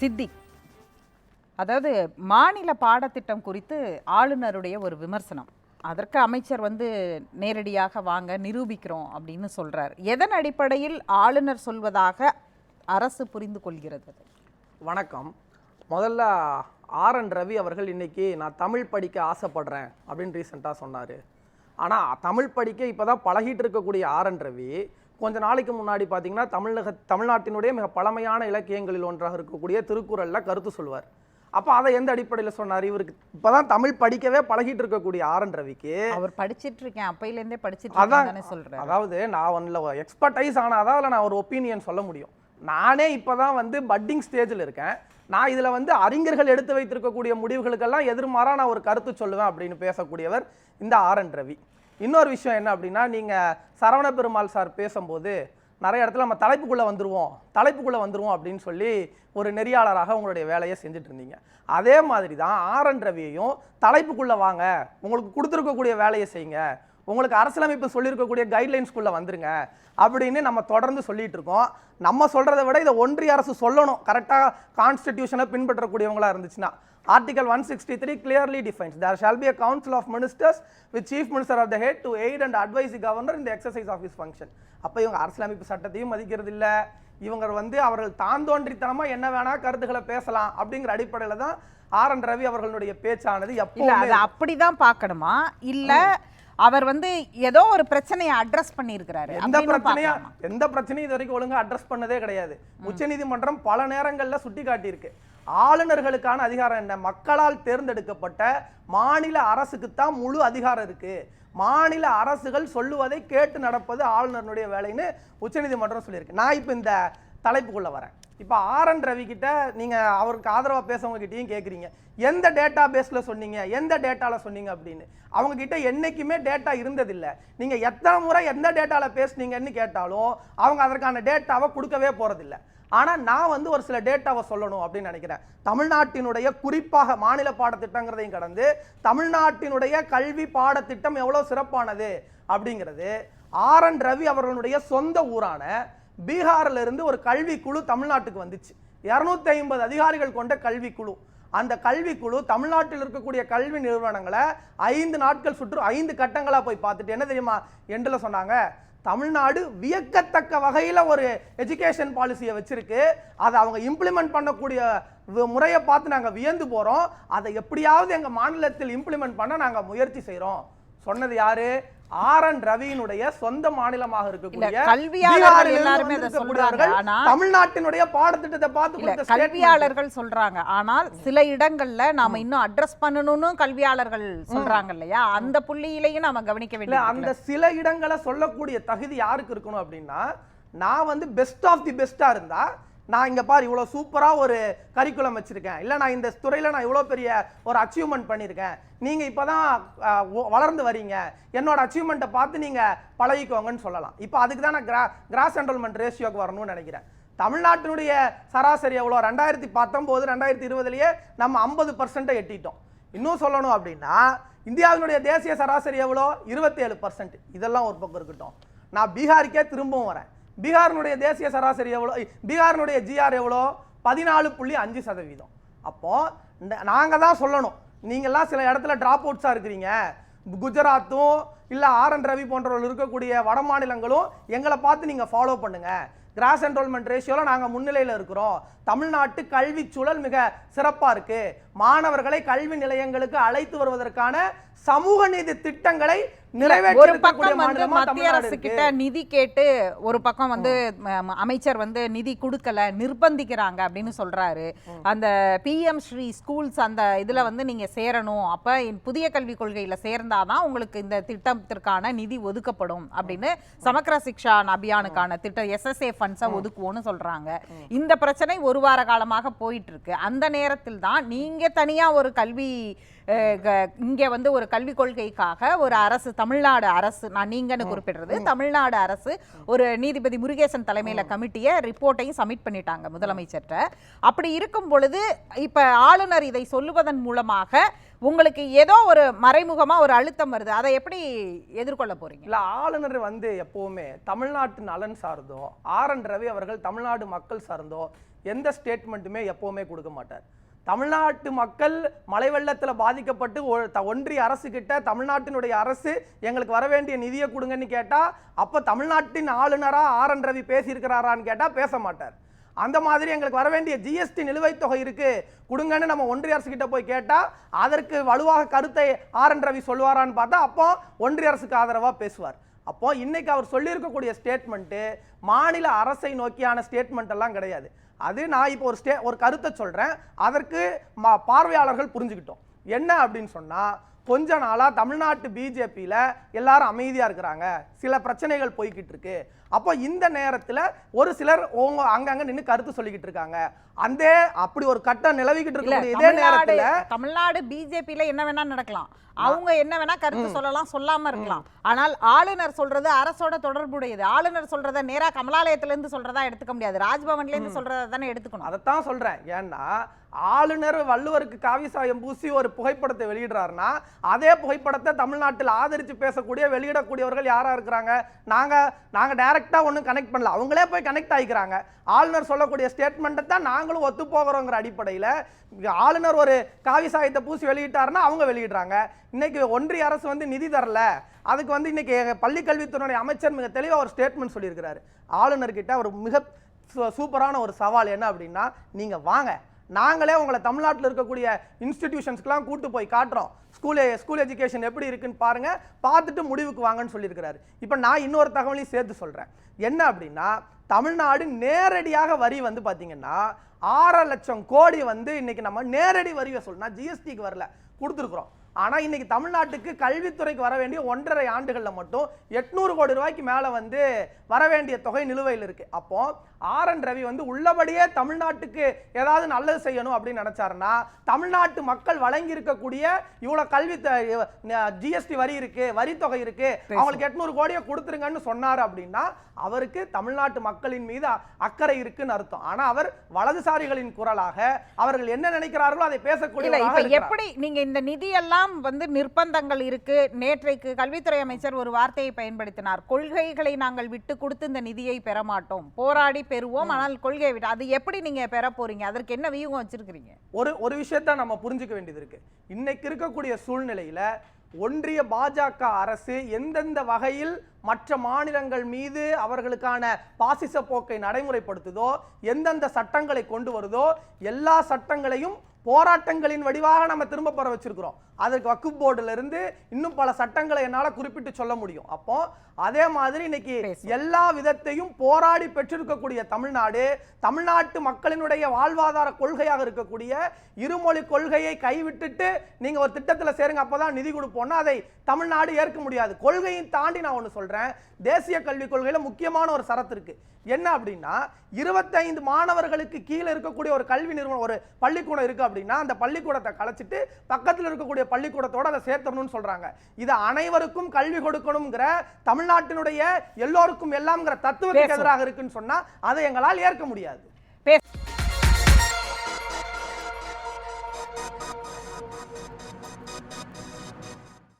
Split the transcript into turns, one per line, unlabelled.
சித்தி. அதாவது மாநில பாடத்திட்டம் குறித்து ஆளுநருடைய ஒரு விமர்சனம். அதற்கு அமைச்சர் வந்து நேரடியாக வாங்க நிரூபிக்கிறோம் அப்படின்னு சொல்கிறார் எதன் அடிப்படையில் ஆளுநர் சொல்வதாக அரசு புரிந்து கொள்கிறது
வணக்கம். முதல்ல ஆர் என் ரவி அவர்கள் இன்னைக்கு நான் தமிழ் படிக்க ஆசைப்படுறேன் அப்படின்னு ரீசெண்டாக சொன்னார். ஆனால் தமிழ் படிக்க இப்போ தான் பழகிட்டு இருக்கக்கூடிய ஆர் என் ரவி கொஞ்ச நாளைக்கு முன்னாடி பார்த்தீங்கன்னா தமிழக தமிழ்நாட்டினுடைய மிக பழமையான இலக்கியங்களில் ஒன்றாக இருக்கக்கூடிய திருக்குறளில் கருத்து சொல்வார் அப்போ அதை எந்த அடிப்படையில் சொன்னார்? இவருக்கு இப்போ தான் தமிழ் படிக்கவே பழகிட்டு இருக்கக்கூடிய ஆர் என் ரவிக்கு.
அவர் படிச்சிட்டு இருக்கேன். அப்பையில இருந்தே படிச்சிட்டு
அதான்
தானே சொல்றாரு.
அதாவது நான் ஒன்றில் எக்ஸ்பர்டைஸ் ஆனாதான் அதில் நான் ஒரு ஒப்பீனியன் சொல்ல முடியும். நானே இப்போ தான் வந்து பட்டிங் ஸ்டேஜில் இருக்கேன். நான் இதில் வந்து அறிஞர்கள் எடுத்து வைத்திருக்கக்கூடிய முடிவுகளுக்கெல்லாம் எதிர்மாறா நான் ஒரு கருத்து சொல்லுவேன் அப்படின்னு பேசக்கூடியவர் இந்த ஆர் என் ரவி. இன்னொரு விஷயம் என்ன அப்படின்னா நீங்கள் சரவண பெருமாள் சார் பேசும்போது நிறைய இடத்துல நம்ம தலைப்புக்குள்ளே வந்துடுவோம் தலைப்புக்குள்ளே வந்துருவோம் அப்படின்னு சொல்லி ஒரு நெறியாளராக உங்களுடைய வேலையை செஞ்சுட்டு இருந்தீங்க. அதே மாதிரி தான் ஆர் என் ரவியையும் தலைப்புக்குள்ளே வாங்க உங்களுக்கு கொடுத்துருக்கக்கூடிய வேலையை செய்யுங்க உங்களுக்கு அரசியலமைப்பு சொல்லியிருக்கக்கூடிய கைட்லைன்ஸ்குள்ளே வந்துருங்க அப்படின்னு நம்ம தொடர்ந்து சொல்லிட்டு இருக்கோம். நம்ம சொல்கிறத விட இதை ஒன்றிய அரசு சொல்லணும். கரெக்டாக கான்ஸ்டிடியூஷனை பின்பற்றக்கூடியவங்களாக இருந்துச்சுன்னா article one sixty three clearly defines there shall be a council of ministers with chief minister of the head to aid and advise governor இந்த எக்ஸசைஸ் ஆஃப் his ஃபங்க்ஷன் அப்போ இவங்க அரசியலமைப்பு சட்டத்தையும் மதிக்கிறது இல்ல. இவங்க வந்து அவர்கள் தாந்தோன்றித்தனமா என்ன வேணா கருத்துக்களை பேசலாம் அப்படிங்கிற அடிப்படையில் தான் ஆர் என் ரவி அவர்களுடைய பேச்சானது எப்போ
அது அப்படிதான் பார்க்கணுமா? இல்ல அவர் வந்து ஏதோ ஒரு பிரச்சனையை அட்ரஸ் பண்ணியிருக்கிறாரு.
எந்த
பார்க்கலாமா?
எந்த பிரச்சனையும் இது வரைக்கும் ஒழுங்கா அட்ரஸ் பண்ணதே கிடையாது. உச்சநீதிமன்றம் பல நேரங்கள்ல சுட்டி காட்டியிருக்கு ஆளுநர்களுக்கான அதிகாரம் என்ன? மக்களால் தேர்ந்தெடுக்கப்பட்ட மாநில அரசுக்கு தான் முழு அதிகாரம் இருக்கு. மாநில அரசுகள் சொல்லுவதை கேட்டு நடப்பது ஆளுநருடைய வேலைன்னு உச்சநீதிமன்றம் சொல்லியிருக்கு. நான் இப்போ இந்த தலைப்புக்குள்ள வரேன். இப்போ ஆர் என் ரவி கிட்ட நீங்க அவருக்கு ஆதரவாக பேசவங்ககிட்டையும் கேட்குறீங்க எந்த டேட்டா பேஸில் சொன்னீங்க? எந்த டேட்டாவில் சொன்னீங்க அப்படின்னு. அவங்க கிட்ட டேட்டா இருந்ததில்லை. நீங்கள் எத்தனை முறை எந்த டேட்டாவில் பேசுனீங்கன்னு கேட்டாலும் அவங்க அதற்கான டேட்டாவை கொடுக்கவே போகிறதில்ல ஆனால் நான் வந்து ஒரு சில டேட்டாவை சொல்லணும் அப்படின்னு நினைக்கிறேன். தமிழ்நாட்டினுடைய குறிப்பாக மாநில பாடத்திட்டங்கிறதையும் கடந்து தமிழ்நாட்டினுடைய கல்வி பாடத்திட்டம் எவ்வளோ சிறப்பானது அப்படிங்கிறது ஆர் என் ரவி அவர்களுடைய சொந்த ஊரான பீகார்ல இருந்து ஒரு கல்விக்குழு தமிழ்நாட்டுக்கு வந்துச்சு. 250 ஐம்பது அதிகாரிகள் கொண்ட கல்விக்குழு. அந்த கல்விக்குழு தமிழ்நாட்டில் இருக்கக்கூடிய கல்வி நிறுவனங்களை ஐந்து நாட்கள் சுற்று ஐந்து கட்டங்களாக போய் பார்த்துட்டு என்ன தெரியுமா எண்டில் சொன்னாங்க தமிழ்நாடு வியக்கத்தக்க வகையில் ஒரு எஜுகேஷன் பாலிசியை வச்சுருக்கு. அதை அவங்க இம்ப்ளிமெண்ட் பண்ணக்கூடிய முறையை பார்த்து நாங்கள் வியந்து போகிறோம் அதை எப்படியாவது எங்கள் மாநிலத்தில் இம்ப்ளிமெண்ட் பண்ண நாங்கள் முயற்சி செய்கிறோம் சொன்னது யாரு? ஆர் என் ரவியினுடைய சொந்த மாநிலமாக இருக்கக்கூடிய
கல்வியாளர்கள் எல்லாருமே அதை சொல்றாங்க. ஆனா-
தமிழ்நாட்டினுடைய பாடத்திட்டத்தை பார்த்து.
கல்வியாளர்கள் சொல்றாங்க. ஆனால் சில இடங்கள்ல நாம இன்னும் அட்ரஸ் பண்ணணும்னு கல்வியாளர்கள் சொல்றாங்க இல்லையா? அந்த புள்ளியிலையும் நாம கவனிக்க
இல்ல
வேண்டியது
அந்த சில இடங்களை சொல்லக்கூடிய தகுதி யாருக்கு இருக்கணும் அப்படின்னா நான் வந்து பெஸ்ட் ஆஃப் தி பெஸ்டா இருந்தா நான் இங்கே பாரு இவ்வளோ சூப்பராக ஒரு கரிக்குலம் வச்சுருக்கேன். இல்லை நான் இந்த துறையில் நான் இவ்வளோ பெரிய ஒரு அச்சீவ்மெண்ட் பண்ணியிருக்கேன் நீங்கள் இப்போ தான் வளர்ந்து வரீங்க. என்னோட அச்சீவ்மெண்ட்டை பார்த்து நீங்கள் பழகிக்கோங்கன்னு சொல்லலாம். இப்போ அதுக்கு தான் நான் கிரா கிராஸ் என்ரோல்மெண்ட் ரேஷியோக்கு வரணும்னு நினைக்கிறேன். தமிழ்நாட்டினுடைய சராசரி எவ்வளோ? ரெண்டாயிரத்தி பத்தொம்போது ரெண்டாயிரத்தி இருபதுலேயே நம்ம ஐம்பது பர்சன்ட்டை எட்டிட்டோம். இன்னும் சொல்லணும் அப்படின்னா இந்தியாவினுடைய தேசிய சராசரி எவ்வளோ? இருபத்தேழு பர்சன்ட் இதெல்லாம் ஒரு பக்கம் இருக்கட்டும். நான் பீகாருக்கே திரும்பவும் வரேன். பீகாரினுடைய தேசிய சராசரி எவ்வளோ? பீகாரினுடைய ஜிஆர் எவ்வளோ? பதினாலு புள்ளி அஞ்சு சதவீதம். அப்போது நாங்கள் தான் சொல்லணும். நீங்கள்லாம் சில இடத்துல ட்ராப் அவுட்ஸாக இருக்கிறீங்க. குஜராத்தும் இல்லை ஆர் என் ரவி போன்றவர்கள் இருக்கக்கூடிய வட மாநிலங்களும் எங்களை பார்த்து நீங்கள் ஃபாலோ பண்ணுங்கள் கிராஸ் என்ரோல்மெண்ட் ரேஷியோவில் நாங்கள் முன்னிலையில் இருக்கிறோம். தமிழ்நாட்டு கல்வி சூழல் மிக சிறப்பாக இருக்குது மாணவர்களை கல்வி நிலையங்களுக்கு அழைத்து வருவதற்கான சமூக நீதி திட்டங்களை
ஒரு பக்கம் வந்து மத்திய அரசு. கிட்ட நிதி கேட்டு ஒரு பக்கம் வந்து அமைச்சர் வந்து நிதி கொடுக்கல நிர்பந்திக்கிறாங்க அப்படின்னு சொல்றாரு. அந்த பிஎம் ஸ்ரீ ஸ்கூல்ஸ் அந்த இதுல வந்து நீங்க சேரணும். அப்ப புதிய கல்விக் கொள்கையில சேர்ந்தாதான் உங்களுக்கு இந்த திட்டத்திற்கான நிதி ஒதுக்கப்படும் அப்படின்னு சமக்கர சிக்ஷா அபியானுக்கான திட்டம் எஸ்எஸ்ஏ ஃபண்ட்ஸை ஒதுக்குவோம்னு சொல்றாங்க. இந்த பிரச்சனை ஒரு வார காலமாக போயிட்டு இருக்கு. அந்த நேரத்தில் தான் நீங்க தனியா ஒரு கல்வி இங்க வந்து ஒரு கல்விக் கொள்கைக்காக ஒரு அரசு தமிழ்நாடு அரசு நான் நீங்கன்னு குறிப்பிடுறது. தமிழ்நாடு அரசு ஒரு நீதிபதி முருகேசன் தலைமையில கமிட்டியை ரிப்போர்ட்டையும் சப்மிட் பண்ணிட்டாங்க முதலமைச்சர்கிட்ட. அப்படி இருக்கும் பொழுது இப்ப ஆளுநர் இதை சொல்லுவதன் மூலமாக உங்களுக்கு ஏதோ ஒரு மறைமுகமா ஒரு அழுத்தம் வருது. அதை எப்படி எதிர்கொள்ள போறீங்க?
இல்ல ஆளுநர் வந்து எப்பவுமே தமிழ்நாட்டு நலன் சார்ந்தோ ஆர் என் ரவி அவர்கள் தமிழ்நாடு மக்கள் சார்ந்தோ எந்த ஸ்டேட்மெண்ட்டுமே எப்பவுமே கொடுக்க மாட்டார். தமிழ்நாட்டு மக்கள் மழை வெள்ளத்தில் பாதிக்கப்பட்டு ஒ- த- ஒன்றிய அரசு கிட்ட தமிழ்நாட்டினுடைய அரசு எங்களுக்கு வர வேண்டிய நிதியை கொடுங்கன்னு கேட்டால் அப்போ தமிழ்நாட்டின் ஆளுநரா ஆர் என் ரவி பேசியிருக்கிறாரான்னு கேட்டால் பேச மாட்டார். அந்த மாதிரி எங்களுக்கு வர வேண்டிய ஜிஎஸ்டி நிலுவைத் தொகை இருக்கு கொடுங்கன்னு நம்ம ஒன்றிய அரசு கிட்ட போய் கேட்டால் அதற்கு வலுவாக கருத்தை ஆர் என் ரவி சொல்லுவாரான்னு பார்த்தா அப்போ ஒன்றிய அரசுக்கு ஆதரவாக பேசுவார். அப்போ இன்னைக்கு அவர் சொல்லியிருக்கக்கூடிய ஸ்டேட்மெண்ட்டு மாநில அரசை நோக்கியான ஸ்டேட்மெண்ட் எல்லாம் கிடையாது. அது நான் இப்போ ஒரு ஸ்டே ஒரு கருத்தை சொல்கிறேன் அதற்கு ம- பார்வையாளர்கள் புரிஞ்சுக்கிட்டோம். என்ன அப்படின்னு சொன்னால் கொஞ்ச நாளா தமிழ்நாட்டு பிஜேபியில எல்லாரும் அமைதியா இருக்கிறாங்க. சில பிரச்சனைகள் போய்கிட்டு இருக்கு. அப்போ இந்த நேரத்துல ஒரு சிலர் ஓங்க அங்கங்க நின்னு கருத்து சொல்லிக்கிட்டு இருக்காங்க. அந்த அப்படி ஒரு கட்டம் நிலவிக்கிட்டு இருக்கக்கூடிய இதே நேரத்துல
தமிழ்நாடு பிஜேபியில என்ன வேணா நடக்கலாம். அவங்க என்ன வேணா கருத்து சொல்லலாம் சொல்லாம இருக்கலாம். ஆனால் ஆளுநர் சொல்றது அரசோட தொடர்புடையது. ஆளுநர் சொல்றத நேரா கமலாலயத்துல இருந்து சொல்றதா எடுத்துக்க முடியாது. ராஜ்பவன்ல இருந்து சொல்றதா தானே எடுத்துக்கணும்.
அதைத்தான் சொல்றேன். ஏன்னா ஆளுநர் வள்ளுவருக்கு காவி சாயம் பூசி ஒரு புகைப்படத்தை வெளியிடுறாருன்னா அதே புகைப்படத்தை தமிழ்நாட்டில் ஆதரித்து பேசக்கூடிய வெளியிடக்கூடியவர்கள் யாராக இருக்கிறாங்க? நாங்கள் நாங்கள் டைரெக்டாக ஒன்றும் கனெக்ட் பண்ணல. அவங்களே போய் கனெக்ட் ஆகிக்கிறாங்க ஆளுநர் சொல்லக்கூடிய ஸ்டேட்மெண்ட்டை தான் நாங்களும் ஒத்து போகிறோங்கிற அடிப்படையில் ஆளுநர் ஒரு காவி சாயத்தை பூசி வெளியிட்டாருன்னா அவங்க வெளியிடுறாங்க. இன்னைக்கு ஒன்றிய அரசு வந்து நிதி தரல. அதுக்கு வந்து இன்னைக்கு பள்ளிக்கல்வித்துறை அமைச்சர் மிக தெளிவாக ஒரு ஸ்டேட்மெண்ட் சொல்லியிருக்கிறாரு. ஆளுநர்கிட்ட ஒரு மிக சூ- சூப்பரான ஒரு சவால் என்ன அப்படின்னா நீங்கள் வாங்க. நாங்களே உங்களை தமிழ்நாட்டில் இருக்கக்கூடிய இன்ஸ்டிடியூஷன்ஸ்க்குலாம் கூட்டு போய் காட்டுறோம். ஸ்கூல் ஸ்கூல் எஜுகேஷன் எப்படி இருக்குன்னு பாருங்கள் பார்த்துட்டு முடிவுக்கு வாங்கன்னு சொல்லியிருக்கிறாரு. இப்போ நான் இன்னொரு தகவலையும் சேர்த்து சொல்கிறேன் என்ன அப்படின்னா தமிழ்நாடு நேரடியாக வரி வந்து பார்த்தீங்கன்னா ஆறரை லட்சம் கோடி வந்து இன்னைக்கு நம்ம நேரடி வரியை சொல்லணும் ஜிஎஸ்டிக்கு வரல கொடுத்துருக்குறோம். ஆனா இன்னைக்கு தமிழ்நாட்டுக்கு கல்வித்துறைக்கு வர வேண்டிய ஒன்றரை ஆண்டுகள்ல மட்டும் எட்நூறு கோடி ரூபாய்க்கு மேல வந்து வர வேண்டிய தொகை நிலுவையில் இருக்கு. அப்போ ஆர் என் ரவி வந்து உள்ளபடியே தமிழ்நாட்டுக்கு ஏதாவது நல்லது செய்யணும் அப்படின்னு நினைச்சாருன்னா தமிழ்நாட்டு மக்கள் வழங்கி இருக்கக்கூடிய இவ்வளவு கல்வி ஜிஎஸ்டி வரி இருக்கு வரித்தொகை இருக்கு. அவங்களுக்கு எட்நூறு கோடியை கொடுத்துருங்கன்னு சொன்னாரு அப்படின்னா அவருக்கு தமிழ்நாட்டு மக்களின் மீது அக்கறை இருக்குன்னு அர்த்தம். ஆனா அவர் வலதுசாரிகளின் குரலாக அவர்கள் என்ன நினைக்கிறார்களோ அதை பேசக்கூடிய
எப்படி நீங்க இந்த நிதியெல்லாம் வந்து நிர்பந்தங்கள் இருக்கு. நேற்றைக்கு கல்வித்துறை அமைச்சர் ஒரு வார்த்தையை பயன்படுத்தினார். கொள்கைகளை நாங்கள் விட்டு கொடுத்து இந்த நிதியை பெற மாட்டோம். போராடி பெறுவோம். ஆனால் கொள்கையை விட்டு அது எப்படி நீங்க பெற போறீங்க? அதற்கு என்ன வியூகம் வச்சிருக்கீங்க
ஒரு ஒரு விஷயத்த நம்ம புரிஞ்சுக்க வேண்டியது இருக்கு. இன்னைக்கு இருக்கக்கூடிய சூழ்நிலையில ஒன்றிய பாஜக அரசு எந்தெந்த வகையில் மற்ற மாநிலங்கள் மீது அவர்களுக்கான பாசிச போக்கை நடைமுறைப்படுத்துதோ எந்தெந்த சட்டங்களை கொண்டு வருதோ எல்லா சட்டங்களையும் போராட்டங்களின் வடிவாக நம்ம திரும்ப பெற வச்சிருக்கிறோம். அதற்கு வக்குப் போர்டுல இருந்து இன்னும் பல சட்டங்களை என்னால குறிப்பிட்டு சொல்ல முடியும். அப்போ அதே மாதிரி இன்னைக்கு. எல்லா விதத்தையும் போராடி பெற்றிருக்கக்கூடிய தமிழ்நாடு தமிழ்நாட்டு மக்களினுடைய வாழ்வாதார கொள்கையாக இருக்கக்கூடிய இருமொழி கொள்கையை கைவிட்டுட்டு நீங்க ஒரு திட்டத்துல சேருங்க அப்பதான் நிதி கொடுப்போம்னா அதை தமிழ்நாடு ஏற்க முடியாது. கொள்கையை தாண்டி நான் ஒண்ணு சொல்றேன். தேசிய கல்விக் கொள்கையில முக்கியமான ஒரு சரத்து இருக்கு. என்ன அப்படின்னா இருபத்தைந்து மாணவர்களுக்கு கீழே இருக்கக்கூடிய ஒரு கல்வி நிறுவனம் ஒரு பள்ளிக்கூடம் இருக்கு அப்படின்னா அந்த பள்ளிக்கூடத்தை கலைச்சிட்டு பக்கத்துல இருக்கக்கூடிய பள்ளிக்கூடத்தோட அதை சேர்த்தணும்னு சொல்றாங்க. இது அனைவருக்கும் கல்வி கொடுக்கணுங்கிற தமிழ்நாட்டினுடைய எல்லோருக்கும் எல்லாம்ங்கிற தத்துவத்துக்கு. எதிராக இருக்குன்னு சொன்னா அதை எங்களால் ஏற்க முடியாது.
பேச